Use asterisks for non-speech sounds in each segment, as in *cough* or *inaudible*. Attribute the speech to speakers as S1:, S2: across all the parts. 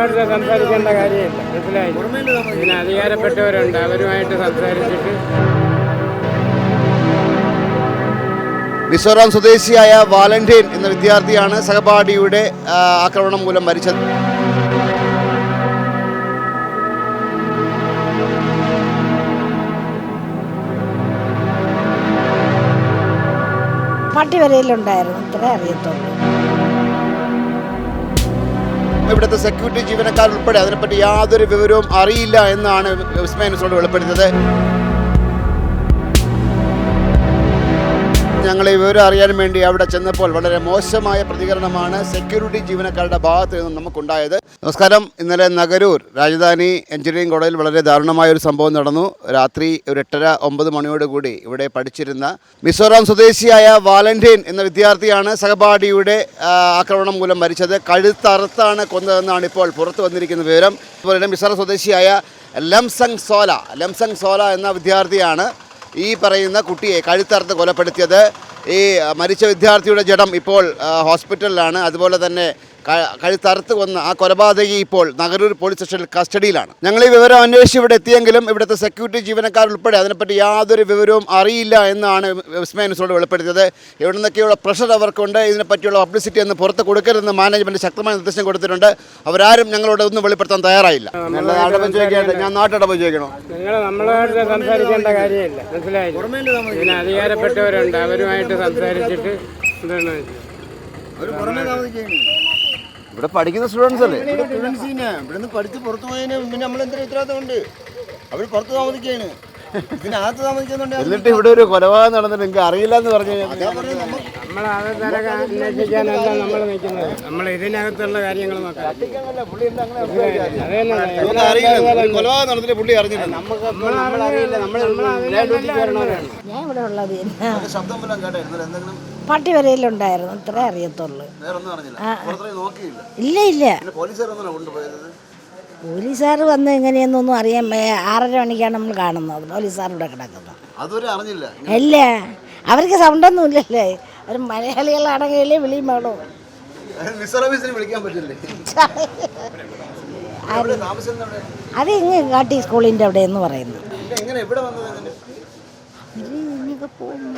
S1: നമ്മളായിട്ട് സംസാരിക്കേണ്ട കാര്യമില്ല. മനസ്സിലായി ഇതിന് അധികാരപ്പെട്ടവരുണ്ട്. അവരുമായിട്ട് സംസാരിച്ചിട്ട്.
S2: മിസോറാം സ്വദേശിയായ വാലന്റീൻ എന്ന വിദ്യാർത്ഥിയാണ് സഹപാഠിയുടെ ആക്രമണം മൂലം മരിച്ചത്.
S3: പട്ടിവരയിലുണ്ടായിരുന്നു. ഇത്രേ അറിയത്തുള്ളൂ.
S2: ഇവിടുത്തെ സെക്യൂരിറ്റി ജീവനക്കാർ ഉൾപ്പെടെ അതിനെപ്പറ്റി യാതൊരു വിവരവും അറിയില്ല എന്നാണ് വിസ്മയ ന്യൂസിനോട് വെളിപ്പെടുത്തിയത്. ഞങ്ങൾ ഈ വിവരം അറിയാൻ വേണ്ടി അവിടെ ചെന്നപ്പോൾ വളരെ മോശമായ പ്രതികരണമാണ് സെക്യൂരിറ്റി ജീവനക്കാരുടെ ഭാഗത്ത് നിന്നും നമുക്കുണ്ടായത്. നമസ്കാരം. ഇന്നലെ നഗരൂർ രാജധാനി എഞ്ചിനീയറിംഗ് കോളേജിൽ വളരെ ദാരുണമായ ഒരു സംഭവം നടന്നു. രാത്രി ഒരു എട്ടര ഒമ്പത് മണിയോടുകൂടി ഇവിടെ പഠിച്ചിരുന്ന മിസോറാം സ്വദേശിയായ വാലന്റൈൻ എന്ന വിദ്യാർത്ഥിയാണ് സഹപാഠിയുടെ ആക്രമണം മൂലം മരിച്ചത്. കഴുത്തറുത്താണ് കൊന്നതെന്നാണ് ഇപ്പോൾ പുറത്തു വന്നിരിക്കുന്ന വിവരം. അതുപോലെ മിസോറാം സ്വദേശിയായ ലംസങ് സോല ലംസങ് സോല എന്ന വിദ്യാർത്ഥിയാണ് ഈ പറയുന്ന കുട്ടിയെ കഴുത്തറുത്ത് കൊലപ്പെടുത്തിയത് ഈ മരിച്ച വിദ്യാർത്ഥിയുടെ ജഡം ഇപ്പോൾ ഹോസ്പിറ്റലിലാണ്. അതുപോലെ തന്നെ കഴുത്തറുത്ത് കൊന്ന ആ കൊലപാതകി ഇപ്പോൾ നഗരൂർ പോലീസ് സ്റ്റേഷനിൽ കസ്റ്റഡിയിലാണ്. ഞങ്ങൾ ഈ വിവരം അന്വേഷിച്ച് ഇവിടെ എത്തിയെങ്കിലും ഇവിടുത്തെ സെക്യൂരിറ്റി ജീവനക്കാർ ഉൾപ്പെടെ അതിനെപ്പറ്റി യാതൊരു വിവരവും അറിയില്ല എന്നാണ് വിസ്മയ ന്യൂസിനോട് വെളിപ്പെടുത്തിയത്. എവിടെ നിന്നൊക്കെയുള്ള പ്രഷർ അവർക്കുണ്ട് ഇതിനെപ്പറ്റിയുള്ള പബ്ലിസിറ്റി ഒന്ന് പുറത്ത് കൊടുക്കരുതെന്ന് മാനേജ്മെന്റ് ശക്തമായ നിർദ്ദേശം കൊടുത്തിട്ടുണ്ട്. അവരാരും ഞങ്ങളോട് ഒന്നും വെളിപ്പെടുത്താൻ തയ്യാറായില്ല. ഞാൻ നാട്ടടപ്പ് ചോദിക്കണോ
S1: നിങ്ങൾ സംസാരിക്കേണ്ട കാര്യമില്ല. മനസ്സിലായി പിന്നെ അധികാരപ്പെട്ടവരുണ്ട് അവരുമായിട്ട് സംസാരിച്ചിട്ട് എന്താണ്
S2: ഇവിടെ പഠിക്കുന്ന സ്റ്റുഡൻസ് അല്ലേ?
S4: സ്റ്റുഡൻസിനെ ഇവിടുന്ന് പഠിച്ച് പുറത്തു പോയതിന് പിന്നെ നമ്മൾ എന്തൊരു ഉത്തരവാദിത്തമുണ്ട് അവർ പുറത്ത് താമസിക്കുകയാണ്. ഇതിനകത്ത്
S2: എന്നിട്ട് ഇവിടെ ഒരു കൊലപാതകം നടന്നിട്ട് നിങ്ങൾക്ക് അറിയില്ല എന്ന് പറഞ്ഞു പട്ടി
S1: നമ്മൾ അന്വേഷിക്കാനല്ല നമ്മൾ നിൽക്കുന്നത്. നമ്മൾ ഇതിനകത്തുള്ള കാര്യങ്ങൾ നോക്കാം. അത് തന്നെ
S2: നമുക്ക് അറിയില്ല. ഒരു കൊലപാതകം നടന്നിട്ട് പുള്ളി അറിഞ്ഞില്ല.
S1: നമ്മൾ വരണവരാണ്
S3: ഞാൻ ഇവിടെ ഉള്ളത് തന്നെ
S2: ശബ്ദം വല്ലതും കേട്ടായിരുന്നു എന്തെങ്കിലും
S3: പട്ടിവരയിലുണ്ടായിരുന്നു ഇത്രേ അറിയത്തുള്ളൂ.
S2: അറിഞ്ഞില്ല. പുറത്തേക്ക് നോക്കിയില്ല.
S3: ഇല്ല ഇല്ല.
S2: പിന്നെ പോലീസുകാരൊന്നും കൊണ്ടുപോയത്
S3: പോലീസുകാർ വന്ന് എങ്ങനെയെന്നൊന്നും അറിയാൻ വയ്യ. ആറര മണിക്കാണ് നമ്മൾ കാണുന്നത്. പോലീസുകാർ ഇവിടെ കിടക്കുന്നത്.
S2: അതുവരെ അറിഞ്ഞില്ല.
S3: അല്ല അവർക്ക് സൗണ്ടൊന്നും ഇല്ലല്ലേ? അവർ മലയാളികളാണെങ്കിലേ വിളിയും വേണോ
S2: മിസറോഫീസിന് വിളിക്കാൻ പറ്റില്ലേ? *laughs* എവിടെ താമസിക്കുന്നത് എവിടെ?
S3: അത് ഇങ്ങ് കാട്ടി സ്കൂളിന്റെ അവിടെ എന്ന് പറയുന്നു.
S2: പിന്നെ എങ്ങനെ ഇവിടെ വന്നത് എങ്ങനെ?
S3: അവർ ഇങ്ങൊക്കെ പോകും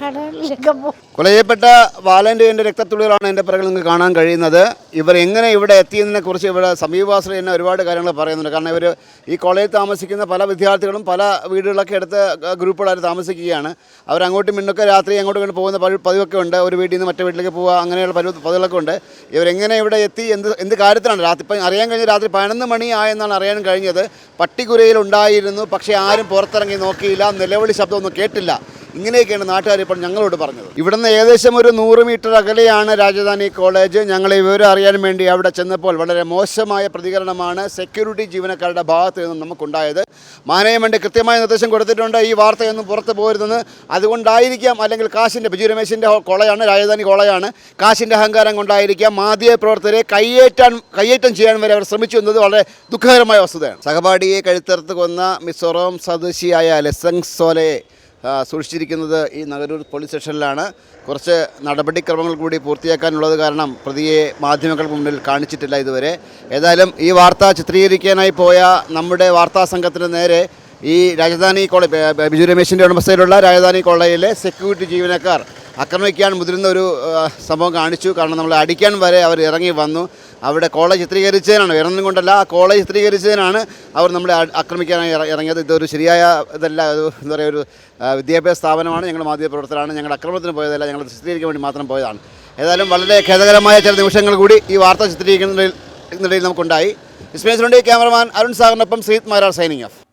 S3: കടകളിലൊക്കെ പോകും
S2: കൊല ചെയ്യപ്പെട്ട വാലന്റൈന്റെ രക്തത്തുള്ളികളാണ് എന്റെ പിറകിൽ നിങ്ങൾക്ക് കാണാൻ കഴിയുന്നത്. ഇവർ എങ്ങനെ ഇവിടെ എത്തിയതിനെ കുറിച്ച് ഇവിടെ സമീപവാസികൾ തന്നെ ഒരുപാട് കാര്യങ്ങൾ പറയുന്നുണ്ട്. കാരണം ഇവർ ഈ കോളേജിൽ താമസിക്കുന്ന പല വിദ്യാർത്ഥികളും പല വീടുകളൊക്കെ എടുത്ത് ഗ്രൂപ്പുകളായി താമസിക്കുകയാണ്. അവർ അങ്ങോട്ടും ഇന്നൊക്കെ രാത്രി അങ്ങോട്ടും ഇങ്ങോട്ട് പോകുന്ന പഴി പതിവൊക്കെ ഉണ്ട്. ഒരു വീട്ടിൽ നിന്ന് മറ്റേ വീട്ടിലേക്ക് പോവുക അങ്ങനെയുള്ള പല പതിവുകളൊക്കെ ഉണ്ട്. ഇവരെങ്ങനെ ഇവിടെ എത്തി എന്ത് എന്ത് കാര്യത്തിലാണ്? രാത്രി ഇപ്പം അറിയാൻ കഴിഞ്ഞ രാത്രി പതിനൊന്ന് മണി ആയെന്നാണ് അറിയാൻ കഴിഞ്ഞത്. പട്ടിക്കുരയിൽ ഉണ്ടായിരുന്നു പക്ഷേ ആരും പുറത്തിറങ്ങി നോക്കിയില്ല നിലവിളി ശബ്ദമൊന്നും കേട്ടില്ല. ഇങ്ങനെയൊക്കെയാണ് നാട്ടുകാർ ഇപ്പോൾ ഞങ്ങളോട് പറഞ്ഞത്. ഇവിടുന്ന് ഏകദേശം ഒരു നൂറ് മീറ്റർ അകലെയാണ് രാജധാനി കോളേജ്. ഞങ്ങൾ വിവരം അറിയാൻ വേണ്ടി അവിടെ ചെന്നപ്പോൾ വളരെ മോശമായ പ്രതികരണമാണ് സെക്യൂരിറ്റി ജീവനക്കാരുടെ ഭാഗത്ത് നിന്നും നമുക്കുണ്ടായത്. മാനേജ്മെന്റ് കൃത്യമായ നിർദ്ദേശം കൊടുത്തിട്ടുണ്ട് ഈ വാർത്തയൊന്നും പുറത്ത് പോരുതെന്ന്. അതുകൊണ്ടായിരിക്കാം അല്ലെങ്കിൽ കാശിന്റെ ബിജു രമേശിന്റെ കോളേജാണ് രാജധാനി കോളേജാണ് കാശിന്റെ അഹങ്കാരം കൊണ്ടായിരിക്കാം മാധ്യമ പ്രവർത്തകരെ കയ്യേറ്റാൻ കയ്യേറ്റം ചെയ്യാൻ വരെ അവർ ശ്രമിച്ചു എന്നത് വളരെ ദുഃഖകരമായ വസ്തുതയാണ്. സഹപാഠിയെ കഴുത്തറുത്ത് കൊന്ന മിസോറാം സ്വദേശിയായ ലെസങ് സോലയെ സൂക്ഷിച്ചിരിക്കുന്നത് ഈ നഗരൂർ പോലീസ് സ്റ്റേഷനിലാണ്. കുറച്ച് നടപടിക്രമങ്ങൾ കൂടി പൂർത്തിയാക്കാനുള്ളത് കാരണം പ്രതിയെ മാധ്യമങ്ങൾക്ക് മുന്നിൽ കാണിച്ചിട്ടില്ല ഇതുവരെ. ഏതായാലും ഈ വാർത്ത ചിത്രീകരിക്കാനായി പോയ നമ്മുടെ വാർത്താ സംഘത്തിന് നേരെ ഈ രാജധാനി കോളേജ് ബിജു രമേശിന്റെ ഉടമസ്ഥയിലുള്ള രാജധാനി കോളേജിലെ സെക്യൂരിറ്റി ജീവനക്കാർ ആക്രമിക്കാൻ മുതിരുന്ന ഒരു സംഭവം കാണിച്ചു. കാരണം നമ്മൾ അടിക്കാൻ വരെ അവർ ഇറങ്ങി വന്നു. അവിടെ കോളേജ് ചിത്രീകരിച്ചതിനാണ്. വേറൊന്നും കൊണ്ടല്ല ആ കോളേജ് ചിത്രീകരിച്ചതിനാണ് അവർ നമ്മളെ ആക്രമിക്കാനായി ഇറങ്ങിയത്. ഇതൊരു ശരിയായ ഇതല്ല. എന്താ പറയുക ഒരു വിദ്യാഭ്യാസ സ്ഥാപനമാണ്. ഞങ്ങൾ മാധ്യമപ്രവർത്തകരാണ് ഞങ്ങൾ ആക്രമണത്തിന് പോയതല്ല. ഞങ്ങൾ ചിത്രീകരിക്കാൻ വേണ്ടി മാത്രം പോയതാണ്. ഏതായാലും വളരെ ഖേദകരമായ ചില നിമിഷങ്ങൾ കൂടി ഈ വാർത്ത ചിത്രീകരിക്കുന്നതിൽ നമുക്കുണ്ടായി. സ്പേസിലുണ്ട് ക്യാമറമാൻ അരുൺ സാഗറിനൊപ്പം ശ്രീത് മാരാർ സൈനിങ് ഓഫ്.